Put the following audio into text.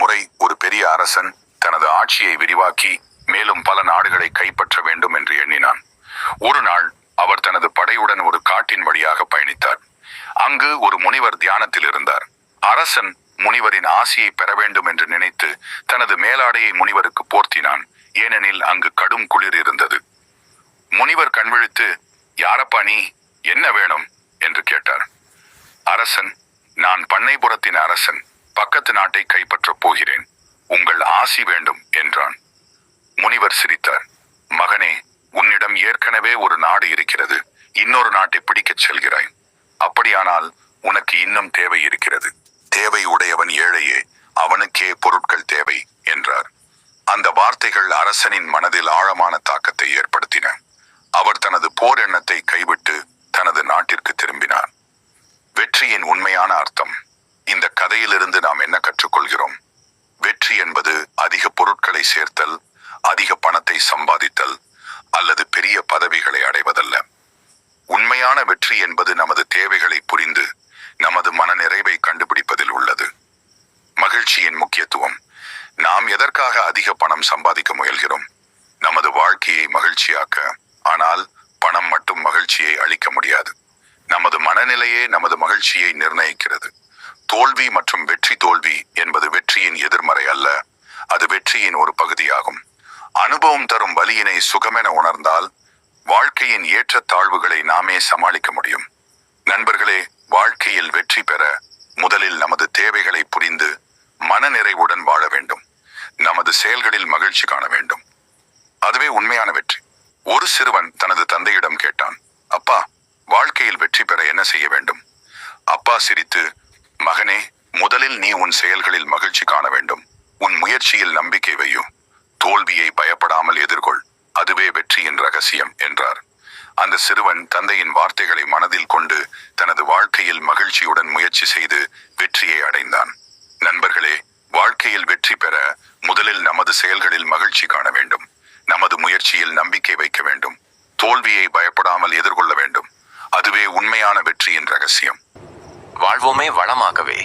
முறை ஒரு பெரிய அரசன் தனது ஆட்சியை விரிவாக்கி மேலும் பல நாடுகளை கைப்பற்ற வேண்டும் என்று எண்ணினான். ஒரு நாள் அவர் தனது படையுடன் ஒரு காட்டின் வழியாக பயணித்தார். அங்கு ஒரு முனிவர் தியானத்தில் இருந்தார். அரசன் முனிவரின் ஆசியை பெற வேண்டும் என்று நினைத்து தனது மேலாடையை முனிவருக்கு போர்த்தினான். ஏனெனில் அங்கு கடும் குளிர் இருந்தது. முனிவர் கண்விழித்து யாரப்பா நீ? என்ன வேணும்? என்று கேட்டார். அரசன் நான் பண்ணைபுரத்தின் அரசன். பக்கத்து நாட்டை கைப்பற்றப் போகிறேன். உங்கள் ஆசி வேண்டும் என்றான். முனிவர் சிரித்தார். மகனே உன்னிடம் ஏற்கனவே ஒரு நாடு இருக்கிறது. இன்னொரு நாட்டை பிடிக்கச் செல்கிறாய். அப்படியானால் உனக்கு இன்னும் தேவை இருக்கிறது. தேவை உடையவன் ஏழையே அவனுக்கே பொருட்கள் தேவை என்றார். அந்த வார்த்தைகள் அரசனின் மனதில் ஆழமான தாக்கத்தை ஏற்படுத்தின. அவர் தனது போர் எண்ணத்தை கைவிட்டு தனது நாட்டிற்கு திரும்பினார். வெற்றியின் உண்மையான அர்த்தம். கதையிலிருந்து நாம் என்ன கற்றுக்கொள்கிறோம்? வெற்றி என்பது அதிக பொருட்களை சேர்த்தல் அதிக பணத்தை சம்பாதித்தல் அல்லது பெரிய பதவிகளை அடைவதல்ல. உண்மையான வெற்றி என்பது நமது தேவைகளை புரிந்து நமது மனநிறைவை கண்டுபிடிப்பதில் உள்ளது. மகிழ்ச்சியின் முக்கியத்துவம். நாம் எதற்காக அதிக பணம் சம்பாதிக்க முயல்கிறோம்? நமது வாழ்க்கையை மகிழ்ச்சியாக்க ஆனால் பணம் மட்டும் மகிழ்ச்சியை அளிக்க முடியாது. நமது மனநிலையே நமது மகிழ்ச்சியை நிர்ணயிக்கிறது. தோல்வி மற்றும் வெற்றி தோல்வி என்பது வெற்றியின் எதிர்மறை அல்ல. அது வெற்றியின் ஒரு பகுதியாகும். அனுபவம் தரும் வலியினை சுகமென உணர்ந்தால் வாழ்க்கையின் ஏற்றத்தாழ்வுகளை நாமே சமாளிக்க முடியும். நண்பர்களே வாழ்க்கையில் வெற்றி பெற முதலில் நமது தேவைகளை புரிந்து மனநிறைவுடன் வாழ வேண்டும். நமது செயல்களில் மகிழ்ச்சி காண வேண்டும். அதுவே உண்மையான வெற்றி. ஒரு சிறுவன் தனது தந்தையிடம் கேட்டான் அப்பா வாழ்க்கையில் வெற்றி பெற என்ன செய்ய வேண்டும்? அப்பா சிரித்து மகனே முதலில் நீ உன் செயல்களில் மகிழ்ச்சி காண வேண்டும். உன் முயற்சியில் நம்பிக்கை வையும் தோல்வியை பயப்படாமல் எதிர்கொள். அதுவே வெற்றியின் ரகசியம் என்றார். அந்த சிறுவன் தந்தையின் வார்த்தைகளை மனதில் கொண்டு தனது வாழ்க்கையில் மகிழ்ச்சியுடன் முயற்சி செய்து வெற்றியை அடைந்தான். நண்பர்களே வாழ்க்கையில் வெற்றி பெற முதலில் நமது செயல்களில் மகிழ்ச்சி காண வேண்டும். நமது முயற்சியில் நம்பிக்கை வைக்க வேண்டும். தோல்வியை பயப்படாமல் எதிர்கொள்ள வேண்டும். அதுவே உண்மையான வெற்றியின் ரகசியம். வாழ்வோமே வளமாகவே